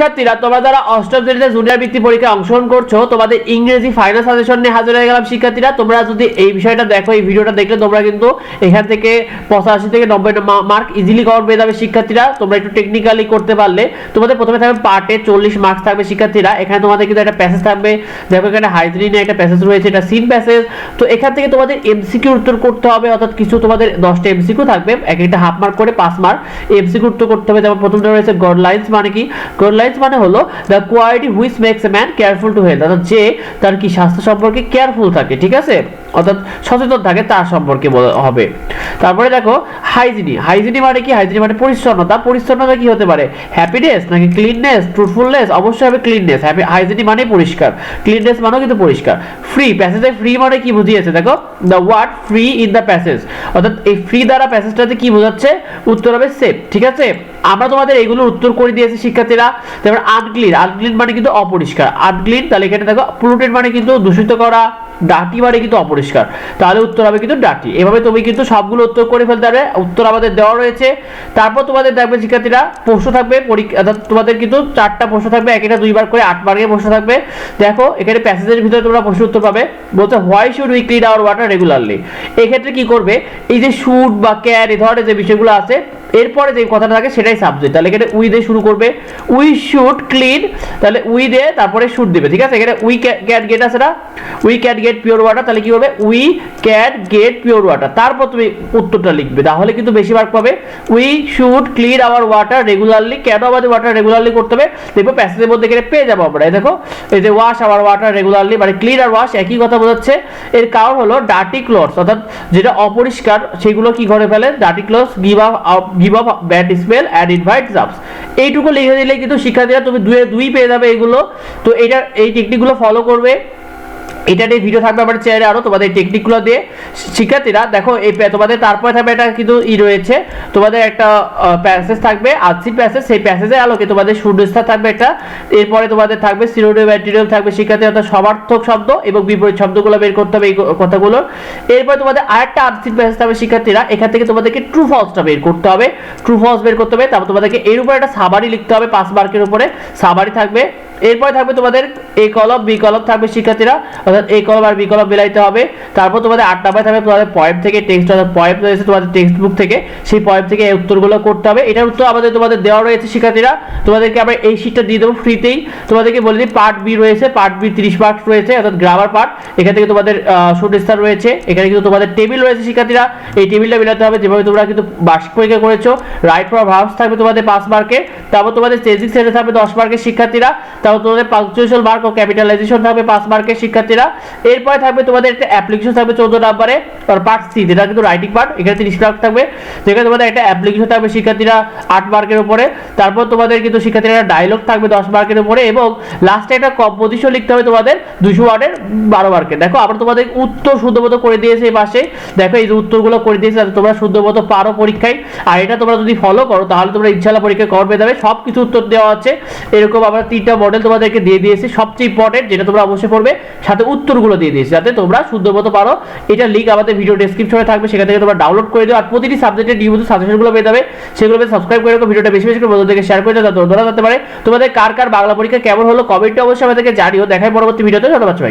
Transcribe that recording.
শিক্ষার্থীরা, তোমরা যারা অষ্টম শ্রেণীতে জুনিয়র বৃত্তি পরীক্ষায় অংশগ্রহণ করছ, তোমাদের ইংরেজি ফাইনাল সাজেশন নিয়ে হাজির হয়ে গেলাম শিক্ষার্থীরা। তোমরা যদি এই বিষয়টা দেখো, এই ভিডিওটা দেখলে তোমরা কিন্তু এখান থেকে পঁচাশি থেকে নব্বই মার্ক ইজিলি কভার পেয়ে যাবে শিক্ষার্থীরা। তোমরা একটু টেকনিক্যালি করতে পারলে। তোমাদের প্রথমে থাকবে পার্টে চল্লিশ মার্কস থাকবে শিক্ষার্থীরা। এখানে তোমাদের কিন্তু একটা প্যাসেজ থাকবে। দেখো এখানে হাইজিনে একটা প্যাসেজ রয়েছে, এটা সিন প্যাসেজ তো এখান থেকে তোমাদের এমসিকিউ উত্তর করতে হবে, অর্থাৎ কিছু তোমাদের দশটা এমসিকিউ থাকবে। এক একটা হাফ মার্ক করে পাঁচ মার্ক এমসিকিউ উত্তর করতে হবে। যেমন প্রথমটা রয়েছে গড লাইন্স মানে কি? গড লাইন্স মানে হলো the quality which makes a man careful to health অর্থাৎ যে তার কি স্বাস্থ্য সম্পর্কে কেয়ারফুল থাকে, ঠিক আছে? অর্থাৎ সচেতন থাকে তার সম্পর্কে হবে। তারপরে দেখো হাইজিনি হাইজিনি মানে কি? হাইজিনি মানে পরিচ্ছন্নতা। পরিচ্ছন্নতা কি হতে পারে? হ্যাপিনেস নাকি ক্লিননেস ট্রুথফুলনেস অবশ্যই হবে ক্লিননেস হ্যাপি হাইজিনি মানে পরিষ্কার। ক্লিননেস মানেও কিন্তু পরিষ্কার। ফ্রি প্যাসেজে ফ্রি মানে কি বুঝিয়েছে? দেখো the word free in the passage অর্থাৎ এই ফ্রি দ্বারা প্যাসেজটাতে কি বোঝাচ্ছে? উত্তর হবে সেফ ঠিক আছে? আমরা তোমাদের এগুলোর উত্তর করে দিয়েছি, শিক্ষার্থীরা। তারপর আনক্লিন আনক্লিন মানে কিন্তু অপরিষ্কার। আনক্লিন তাহলে এখানে দেখো প্লুটেড মানে কিন্তু দূষিত করা, ডাটি মানে কিন্তু অপরিষ্কার। তাহলে উত্তর হবে কিন্তু ডাটি। এভাবে তুমি কিন্তু সবগুলো উত্তর করে ফেলতে পারবে। উত্তর আমাদের দেওয়া রয়েছে। তারপর তোমাদের দেখবে শিক্ষার্থীরা, প্রশ্ন থাকবে, পরীক্ষা তোমাদের কিন্তু চারটা প্রশ্ন থাকবে একটা দুইবার করে আট মার্কের প্রশ্ন থাকবে। দেখো, এখানে প্যাসেজের ভিতরে তোমরা প্রশ্ন উত্তর পাবে। বলতে why should we clean our water regularly এক্ষেত্রে কি করবে? এই যে শুড বা ক্যার এই ধরনের যে বিষয়গুলো আছে এরপরে যে কথাটা থাকে সেটাই সাবজেক্ট তাহলে এখানে উই দিয়ে শুরু করবে। উই শুড ক্লিন তাহলে উই দিয়ে তারপরে শুড দিবে, ঠিক আছে? এখানে উই ক্যাট গেট আছে না? We can get pure water তাহলে কি হবে? We can get pure water তারপর তুমি উত্তরটা লিখবে, তাহলে কিন্তু বেশি মার্ক পাবে। We should clean our water regularly কেন আমাদের ওয়াটার রেগুলারলি করতে হবে? দেখব প্যাসেজের মধ্যে এখানে পেয়ে যাব আমরা। এই দেখো, এই যে ওয়াশ আওয়ার ওয়াটার রেগুলারলি মানে ক্লিন আর ওয়াশ একই কথা বোঝাচ্ছে। এর কারণ হলো ডার্টি ক্লথস অর্থাৎ যেটা অপরিষ্কার, সেগুলো কি করে ফেলে? Dirty clothes give up give up bad smell and invite germs এইটুকু লিখে দিলে কিন্তু শিক্ষার্থীরা তুমি দুয়ে দুই পেয়ে যাবে এগুলো। তো এটা, এই টেকনিকগুলো ফলো করবে। এটা নিয়ে ভিডিও থাকবে আমার চ্যানেলে আরও, তোমাদের টেকনিকগুলো দিয়ে। শিক্ষার্থীরা, দেখো, এই তোমাদের তারপরে থাকবে এটা কিন্তু ই রয়েছে। তোমাদের একটা প্যাসেজ থাকবে আর্টসি প্যাসেজ সেই প্যাসেজের আলোকে তোমাদের শূন্যস্থান থাকবে একটা। এরপরে তোমাদের থাকবে সিনোনিম ম্যাটেরিয়াল থাকবে শিক্ষার্থী অর্থাৎ সমার্থক শব্দ এবং বিপরীত শব্দগুলো বের করতে হবে এই কথাগুলো। এরপরে তোমাদের আরেকটা আর্টসি প্যাসেজ থাকবে শিক্ষার্থীরা, এখান থেকে তোমাদেরকে ট্রু ফলসটা বের করতে হবে। ট্রু ফলস বের করতে হবে, তারপর তোমাদেরকে এর উপরে একটা সাবারি লিখতে হবে, পাঁচ মার্কের উপরে। সাবারি থাকবে এরপরে থাকবে তোমাদের এ কলম বি কলম থাকবে শিক্ষার্থীরা। অর্থাৎ এ কলম আর বি কলম মিলাইতে হবে। তারপর তোমাদের আট নাম্বার থাকবে তোমাদের পয়েন্ট থেকে টেক্সট অর্থাৎ পয়েন্ট রয়েছে তোমাদের টেক্সট বুক থেকে। সেই পয়েন্ট থেকে এই উত্তরগুলো করতে হবে। এটার উত্তর আমাদের তোমাদের দেওয়া রয়েছে শিক্ষার্থীরা। তোমাদেরকে আমরা এই শীটটা দিয়ে দেবো ফ্রিতেই তোমাদেরকে বলে দিই পার্ট বি রয়েছে পার্ট বি তিরিশ মার্কস রয়েছে, অর্থাৎ গ্রামার পার্ট এখান থেকে তোমাদের শূন্যস্থান রয়েছে। এখানে কিন্তু তোমাদের টেবিল রয়েছে শিক্ষার্থীরা। এই টেবিলটা মিলাতে হবে। যেভাবে তোমরা কিন্তু বার্ষিক পরীক্ষা করেছ রাইট ফর ভার্বস থাকবে তোমাদের পাঁচ মার্কে তারপর তোমাদের চেজিং সেটে থাকবে দশ মার্কের শিক্ষার্থীরা। তারপর তোমাদের পাংচুয়েশন মার্ক ও ক্যাপিটালাইজেশন থাকবে পাঁচ মার্কের শিক্ষার্থীরা। এরপরে থাকবে তোমাদের একটা অ্যাপ্লিকেশন থাকবে নাম্বারে পার্ট সি যেটা কিন্তু রাইটিং পার্ট এখানে তিরিশ মার্ক থাকবে। তোমাদের একটা অ্যাপ্লিকেশন থাকবে শিক্ষার্থীরা আট মার্কের উপরে। তারপর তোমাদের কিন্তু শিক্ষার্থীরা ডায়লগ থাকবে দশ মার্কের উপরে, এবং লাস্টে একটা কম্পোজিশন লিখতে হবে তোমাদের দুশো ওয়ার্ডের বারো মার্কের দেখো, আমরা তোমাদের উত্তর শুদ্ধমতো করে দিয়েছি এই পাশে দেখো, এই যে উত্তরগুলো করে দিয়েছি তোমরা শুদ্ধমতো পারো পরীক্ষায়। আর এটা তোমরা যদি ফলো করো, তাহলে তোমরা ইনশাল্লাহ পরীক্ষায় কর পেয়ে যাবে। সব কিছু উত্তর দেওয়া আছে। এরকম আমরা তিনটা মডেল তোমাদেরকে দিয়ে দিয়েছি। সবচেয়ে ইম্পর্টেন্ট যেটা তোমরা অবশ্যই পড়বে, সাথে উত্তরগুলো দিয়ে দিয়েছি, যাতে তোমরা শুদ্ধ শুদ্ধমতো পারো। এটা লিঙ্ক আমাদের ভিডিও ডেসক্রিপশনে থাকবে, সেখান থেকে তোমরা ডাউনলোড করে দিও। আর প্রতিটি সাবজেক্টের নিয়মিত সাজেশনগুলো পেয়ে যাবে। সেগুলো সাবস্ক্রাইব করে রাখো, ভিডিওটা বেশি বেশি করে বন্ধুদেরকে শেয়ার করে যাতে ধরা যেতে পারে। তোমাদের কার কার বাংলা পরীক্ষা কেমন হলো কমেন্টে অবশ্যই আমাদেরকে জানিও। দেখাই পরবর্তী ভিডিওতে ধন্যবাদ সবাই